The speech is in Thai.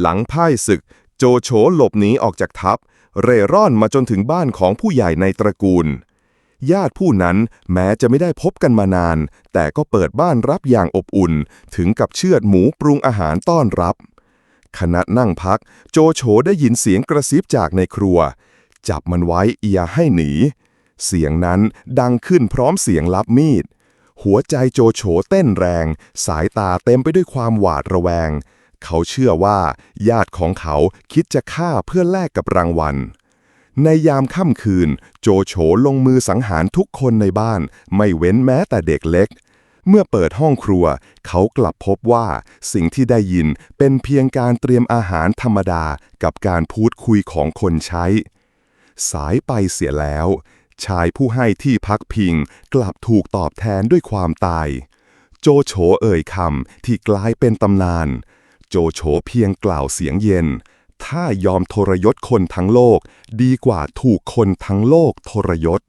หลังพ่ายศึก โจโฉหลบหนีออกจากทัพ เร่ร่อนมาจนถึงบ้านของผู้ใหญ่ในตระกูล ญาติผู้นั้นแม้จะไม่ได้พบกันมานาน แต่ก็เปิดบ้านรับอย่างอบอุ่น ถึงกับเชือดหมูปรุงอาหารต้อนรับขณะนั่งพัก โจโฉได้ยินเสียงกระซิบจากในครัว จับมันไว้อย่าให้หนี เสียงนั้นดังขึ้นพร้อมเสียงลับมีด หัวใจโจโฉเต้นแรง สายตาเต็มไปด้วยความหวาดระแวง เขาเชื่อว่า ญาติของเขาคิดจะฆ่าเพื่อแลกกับรางวัล ในยามค่ำคืน โจโฉลงมือสังหารทุกคนในบ้าน ไม่เว้นแม้แต่เด็กเล็ก เมื่อเปิดห้องครัว เขากลับพบว่าสิ่งที่ได้ยินเป็นเพียงการเตรียมอาหารธรรมดากับการพูดคุยของคนใช้ สายไปเสียแล้ว ชายผู้ให้ที่พักพิงกลับถูกตอบแทนด้วยความตาย โจโฉเอ่ยคำที่กลายเป็นตำนาน โจโฉเพียงกล่าวเสียงเย็น ถ้ายอมทรยศคนทั้งโลก ดีกว่าถูกคนทั้งโลกทรยศ